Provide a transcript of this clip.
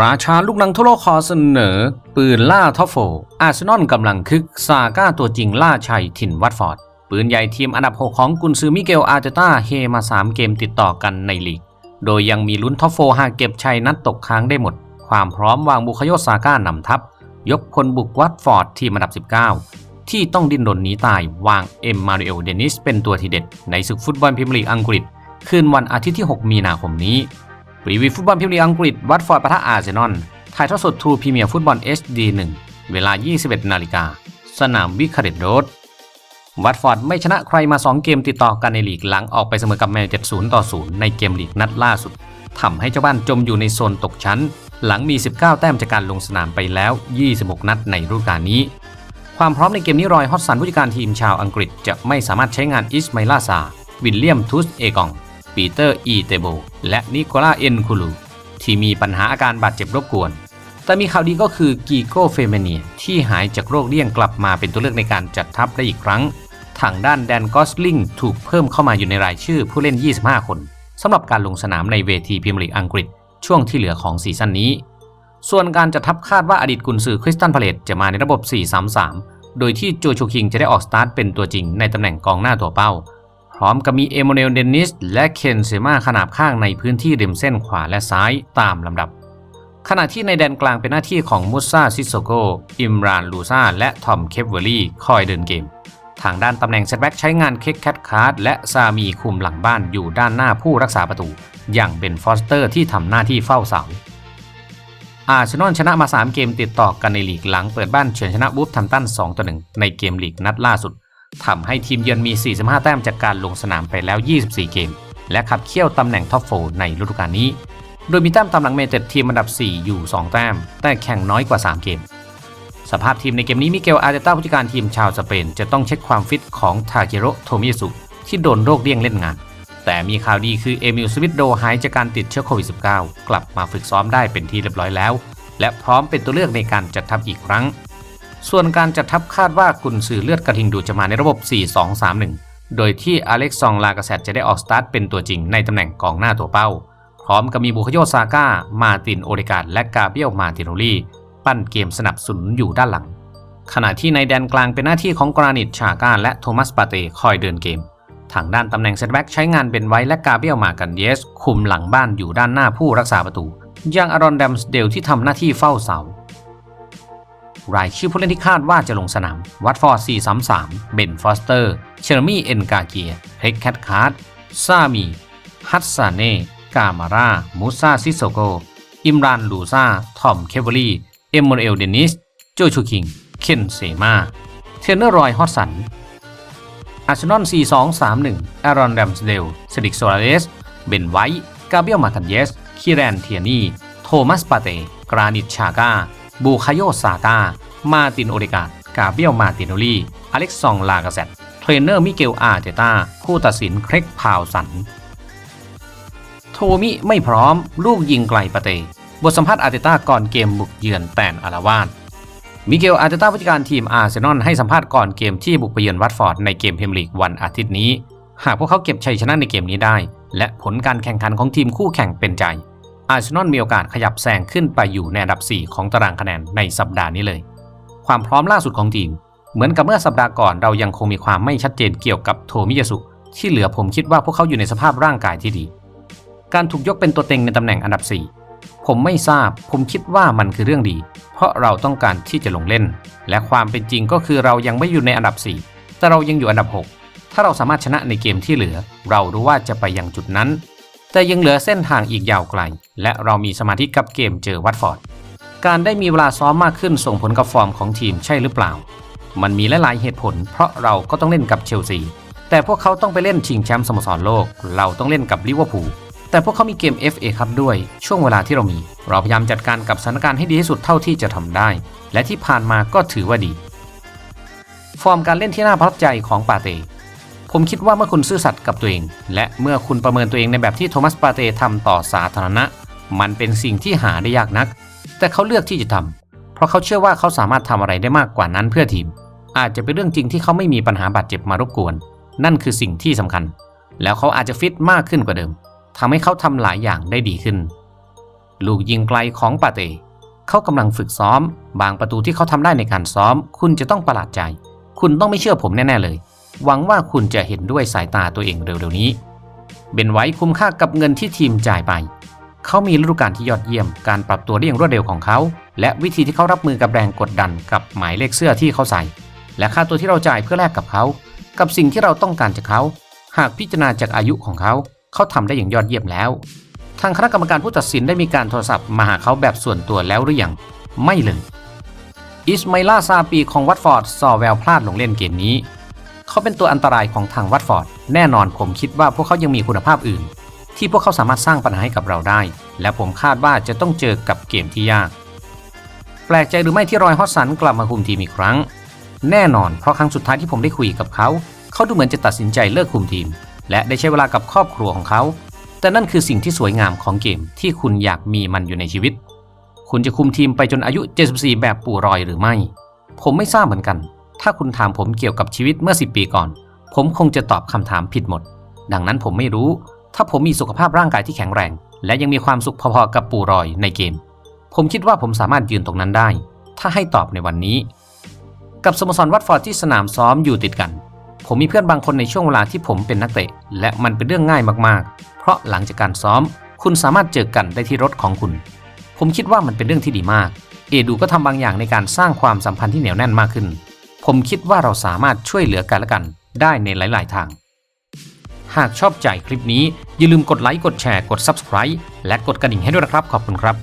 ราชาลูกหนังทั่วโลกขอเสนอ ปืนล่าท็อปโฟ อาร์เซนอลกำลังคึกซาก้าตัวจริงล่าชัยถิ่นวัตฟอร์ด ปืนใหญ่ทีมอันดับ 6 ของกุนซือมิเกลอาร์เตต้าเฮมา 3 เกมติดต่อกันในลีก โดยยังมีลุ้นท็อปโฟหากเก็บชัยนัดตกค้างได้หมด ความพร้อมวางบุคโยซาก้านำทัพ ยกพลบุกวัตฟอร์ดทีมอันดับ 19 ที่ต้องดิ้นรนหนีตายวางเอ็มมาริโอเดนิสเป็นตัวทีเด็ดในศึกฟุตบอลพรีเมียร์ลีกอังกฤษ คืนวันอาทิตย์ที่ 6 มีนาคมนี้ รีวิวฟุตบอลพรีเมียร์ลีกอังกฤษวัตฟอร์ดปะทะอาร์เซนอลถ่ายทอดสดทูพรีเมียร์ฟุตบอล HD 1 เวลา 21 นาฬิกา สนามวิคาเดตโรดวัตฟอร์ดไม่ชนะใครมา 2 เกมติดต่อกันในลีกหลังออกไปเสมอกับแมนเชสเตอร์0ต่อ 0 ในเกมลีกนัดล่าสุดทำให้เจ้าบ้านจมอยู่ในโซนตกชั้น หลังมี 19 แต้มจากการลงสนามไปแล้ว 26 นัดในฤดูกาลนี้ ความพร้อมในเกมนี้รอยฮอตสันผู้จัดการทีมชาวอังกฤษ จะไม่สามารถใช้งานอิสไมลาซาวิลเลียมทุสเอกอง ปีเตอร์อีเตโบ และนิโคล่าเอ็นคูลูที่มีปัญหาอาการบาดเจ็บรบกวน แต่มีข่าวดีก็คือกีโกเฟเมเนียที่หายจากโรคเลี่ยงกลับมาเป็นตัวเลือกในการจัดทัพได้อีกครั้ง ทางด้านแดนกอสลิงถูกเพิ่มเข้ามาอยู่ในรายชื่อผู้เล่น 25 คนสำหรับการลงสนามในเวทีพรีเมียร์ลีกอังกฤษ ช่วงที่เหลือของซีซั่นนี้ ส่วนการจัดทัพคาดว่าอดีตกุนซือคริสตันพาเลตจะมาในระบบ 4-3-3 โดยที่โจชูคิงจะได้ออกสตาร์ทเป็นตัวจริงในตำแหน่งกองหน้าตัวเป้า ร้อมกับมีเอโมเนลเดนนิสและเคนเซมาขนาบข้างในพื้นที่ริมเส้นขวาและซ้ายตามลำดับ ขณะที่ในแดนกลางเป็นหน้าที่ของมุซาซิโซโก อิมรานลูซาและทอมเคปเวอรี่คอยเดินเกม ทางด้านตำแหน่งเซตแบ็กใช้งานเค็กแคทคาร์ดและซามีคุมหลังบ้านอยู่ด้านหน้าผู้รักษาประตู อย่างเบนฟอสเตอร์ที่ทำหน้าที่เฝ้าเสาอาร์เซนอลชนะมา 3 เกมติดต่อกันในลีกหลังเปิดบ้านเฉือนชนะบูฟทัมตัน2ต่อ1ในเกมลีกนัดล่าสุด ทำให้ทีมเยือนมี 45 แต้มจากการลงสนามไปแล้ว 24 เกม และขับเคี่ยวตำแหน่งท็อปโฟในฤดูกาลนี้ โดยมีแต้มตามหลังเมเต็ดทีมอันดับ 4 อยู่ 2 แต้ม แต่แข่งน้อยกว่า 3 เกม สภาพทีมในเกมนี้มิเกลอาร์เตต้าผู้จัดการทีมชาวสเปน จะต้องเช็คความฟิตของทาเกโรโทมิสุที่โดนโรคเลี่ยงเล่นงาน แต่มีข่าวดีคือเอมิลสวิตโดหายจากการติดเชื้อโควิด -19 กลับมาฝึกซ้อมได้เป็นที่เรียบร้อยแล้ว และพร้อมเป็นตัวเลือกในการจัดทัพอีกครั้ง ส่วนการจัดทัพคาดว่ากุนซือเลือดกระทิงดูจะมาในระบบ 4-2-3-1 โดยที่อเล็กซองลากาเซตจะได้ออกสตาร์ทเป็นตัวจริงในตำแหน่งกองหน้าตัวเป้า พร้อมกับมีบุคโยซาก้า มาตินโอเดกาดและกาเบียลมาติโนลีปั้นเกมสนับสนุนอยู่ด้านหลัง ขณะที่ในแดนกลางเป็นหน้าที่ของกรานิตชาก้าและโทมัสปาเตคอยเดินเกม ทางด้านตำแหน่งเซตแบ็กใช้งานเป็นไว้และกาเบียลมากันเยส คุมหลังบ้านอยู่ด้านหน้าผู้รักษาประตูยังอารอนแดมสเดลที่ทำหน้าที่เฝ้าเสา รายชื่อผู้เล่นที่คาดว่าจะลงสนาม วัตฟอร์ด 4-3-3 เบนฟอสเตอร์ เชอร์มี่ เอ็นกาเกียเฮกแคทคาร์ดซามี ฮัตซาเน่ กามารามูซาซิโซโก อิมราน ลูซาทอม เคเวอรี่ เอมโมเอล เดนิส โจชูคิง เคนเซมาเทรนเนอร์รอย ฮอตสัน อาร์เซนอล 4-2-3-1 อารอนแรมสเดลเซดิกโซลาเรสเบนไวท์ กาเบียล มาคันเยส คิแรน เทียนี โทมัส ปาเต กรานิต ชาก้า บูคาโยซาตา มาตินโอเดกาดกาเบียลมาตินโนลีอเล็กซองลากาเซตเทรนเนอร์มิเกลอาร์เตตาผู้ตัดสินเครกพาวสัน โทมิไม่พร้อม ลูกยิงไกลปาเต บทสัมภาษณ์อาร์เตต้าก่อนเกมบุกเยือนแตนอาราวาสมิเกลอาร์เตต้าผู้จัดการทีมอาร์เซนอลให้สัมภาษณ์ก่อนเกมที่บุกไปเยือนวัตฟอร์ดในเกมพรีเมียร์ลีกวันอาทิตย์นี้ หากพวกเขาเก็บชัยชนะในเกมนี้ได้ และผลการแข่งขันของทีมคู่แข่งเป็นใจ อาร์เซนอลมีโอกาสขยับแซงขึ้นไปอยู่ในอันดับ 4 ของตารางคะแนนในสัปดาห์นี้เลย ความพร้อมล่าสุดของทีม เหมือนกับเมื่อสัปดาห์ก่อนเรายังคงมีความไม่ชัดเจนเกี่ยวกับโทมิยาสุที่เหลือผมคิดว่าพวกเขาอยู่ในสภาพร่างกายที่ดี การถูกยกเป็นตัวเต็งในตำแหน่งอันดับ 4 ผมไม่ทราบ ผมคิดว่ามันคือเรื่องดี เพราะเราต้องการที่จะลงเล่น และความเป็นจริงก็คือเรายังไม่อยู่ในอันดับ 4 แต่เรายังอยู่อันดับ 6 ถ้าเราสามารถชนะในเกมที่เหลือ เรารู้ว่าจะไปยังจุดนั้น แต่ยังเหลือเส้นทางอีกยาวไกล และเรามีสมาธิกับเกมเจอวัตฟอร์ด การได้มีเวลาซ้อมมากขึ้นส่งผลกับฟอร์มของทีมใช่หรือเปล่า มันมีหลายๆเหตุผล เพราะเราก็ต้องเล่นกับเชลซี แต่พวกเขาต้องไปเล่นชิงแชมป์สโมสรโลก เราต้องเล่นกับลิเวอร์พูล แต่พวกเขามีเกม FA ครับด้วย ช่วงเวลาที่เรามี เราพยายามจัดการกับสถานการณ์ให้ดีที่สุดเท่าที่จะทำได้ และที่ผ่านมาก็ถือว่าดี ฟอร์มการเล่นที่น่าประทับใจของปาเต้ ผมคิดว่าเมื่อคุณซื่อสัตย์กับตัวเอง และเมื่อคุณประเมินตัวเองในแบบที่โทมัสปาเต้ทำต่อสาธารณะ มันเป็นสิ่งที่หาได้ยากนัก แต่เขาเลือกที่จะทำเพราะเขาเชื่อว่าเขาสามารถทำอะไรได้มากกว่านั้นเพื่อทีม อาจจะเป็นเรื่องจริงที่เขาไม่มีปัญหาบาดเจ็บมารบกวน นั่นคือสิ่งที่สำคัญ แล้วเขาอาจจะฟิตมากขึ้นกว่าเดิมทำให้เขาทำหลายอย่างได้ดีขึ้น ลูกยิงไกลของปาเต้เขากำลังฝึกซ้อม บางประตูที่เขาทำได้ในการซ้อม คุณจะต้องประหลาดใจ คุณต้องไม่เชื่อผมแน่ๆเลย หวังว่าคุณจะเห็นด้วยสายตาตัวเองเร็วๆนี้ เบนไว้คุ้มค่ากับเงินที่ทีมจ่ายไป เขามีฤดูกาลที่ยอดเยี่ยม การปรับตัวได้อย่างรวดเร็วของเขา และวิธีที่เขารับมือกับแรงกดดันกับหมายเลขเสื้อที่เขาใส่ และค่าตัวที่เราจ่ายเพื่อแลกกับเขา กับสิ่งที่เราต้องการจากเขา หากพิจารณาจากอายุของเขา เขาทำได้อย่างยอดเยี่ยมแล้ว ทางคณะกรรมการผู้ตัดสินได้มีการโทรศัพท์มาหาเขาแบบส่วนตัวแล้วหรือยังไม่เลยอิสมาอิลาซาปีของวัตฟอร์ดซอแววพลาดลงเล่นเกมนี้ เขาเป็นตัวอันตรายของทางวัตฟอร์ด แน่นอนผมคิดว่าพวกเขายังมีคุณภาพอื่น ที่พวกเขาสามารถสร้างปัญหาให้กับเราได้ และผมคาดว่าจะต้องเจอกับเกมที่ยาก แปลกใจหรือไม่ที่รอยฮอตสันกลับมาคุมทีมอีกครั้ง แน่นอนเพราะครั้งสุดท้ายที่ผมได้คุยกับเขา เขาดูเหมือนจะตัดสินใจเลิกคุมทีม และได้ใช้เวลากับครอบครัวของเขา แต่นั่นคือสิ่งที่สวยงามของเกมที่คุณอยากมีมันอยู่ในชีวิต คุณจะคุมทีมไปจนอายุ 74 แบบปู่รอยหรือไม่ ผมไม่ทราบเหมือนกัน ถ้าคุณถามผมเกี่ยวกับชีวิตเมื่อ 10 ปีก่อน ผมคงจะตอบคำถามผิดหมด ดังนั้นผมไม่รู้ ถ้าผมมีสุขภาพร่างกายที่แข็งแรง และยังมีความสุขพอๆกับปู่รอยในเกม ผมคิดว่าผมสามารถยืนตรงนั้นได้ ถ้าให้ตอบในวันนี้ กับสโมสรวัตฟอร์ดที่สนามซ้อมอยู่ติดกัน ผมมีเพื่อนบางคนในช่วงเวลาที่ผมเป็นนักเตะ และมันเป็นเรื่องง่ายมากๆ เพราะหลังจากการซ้อม คุณสามารถเจอกันได้ที่รถของคุณ ผมคิดว่ามันเป็นเรื่องที่ดีมาก เอดูก็ทำบางอย่างในการสร้างความสัมพันธ์ที่เหนียวแน่นมากขึ้น ผมคิดว่าเราสามารถช่วยเหลือกันและกันได้ในหลาย ๆ ทาง หากชอบใจคลิปนี้อย่าลืมกดไลค์กดแชร์กด Subscribe และกดกระดิ่งให้ด้วยนะครับ ขอบคุณครับ